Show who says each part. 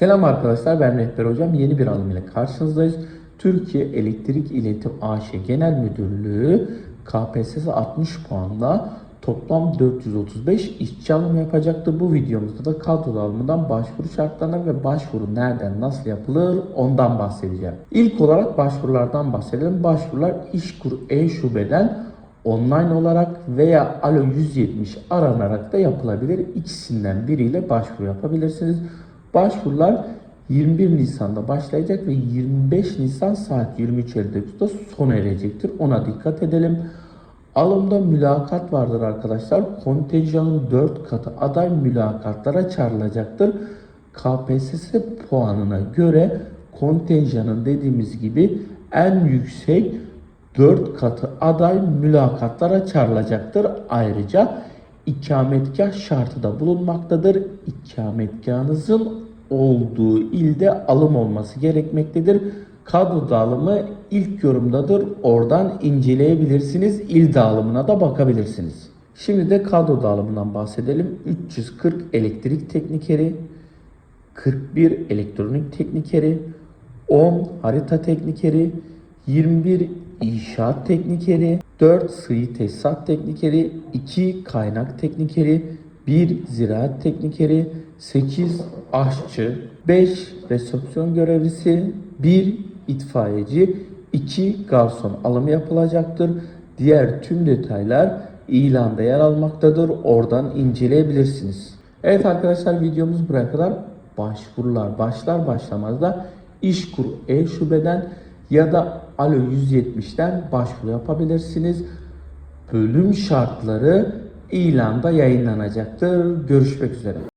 Speaker 1: Selam arkadaşlar ben Rehber Hocam. Yeni bir alım ile karşınızdayız. Türkiye Elektrik İletim AŞ Genel Müdürlüğü KPSS 60 puanla toplam 435 işçi alımı yapacaktı. Bu videomuzda da kadro alımından başvuru şartlarına ve başvuru nereden nasıl yapılır ondan bahsedeceğim. İlk olarak başvurulardan bahsedelim. Başvurular İşkur E-Şube'den online olarak veya Alo 170 aranarak da yapılabilir. İkisinden biriyle başvuru yapabilirsiniz. Başvurular 21 Nisan'da başlayacak ve 25 Nisan saat 23.59'da sona erecektir. Ona dikkat edelim. Alımda mülakat vardır arkadaşlar. Kontenjanın 4 katı aday mülakatlara çağrılacaktır. KPSS puanına göre kontenjanın dediğimiz gibi en yüksek 4 katı aday mülakatlara çağrılacaktır. Ayrıca ikametgah şartı da bulunmaktadır. İkametgahınızın olduğu ilde alım olması gerekmektedir. Kadro dağılımı ilk yorumdadır. Oradan inceleyebilirsiniz. İl dağılımına da bakabilirsiniz. Şimdi de kadro dağılımından bahsedelim. 340 elektrik teknikeri, 41 elektronik teknikeri, 10 harita teknikeri, 21 inşaat teknikeri, 4 sıvı tesisat teknikeri, 2 kaynak teknikeri, 1 ziraat teknikeri, 8 aşçı, 5 resepsiyon görevlisi, 1 itfaiyeci, 2 garson alımı yapılacaktır. Diğer tüm detaylar ilanda yer almaktadır. Oradan inceleyebilirsiniz. Evet arkadaşlar videomuz buraya kadar. Başvurular başlar başlamaz da İşkur E-Şube'den ya da Alo 170'ten başvuru yapabilirsiniz. Bölüm şartları ilanda yayınlanacaktır. Görüşmek üzere.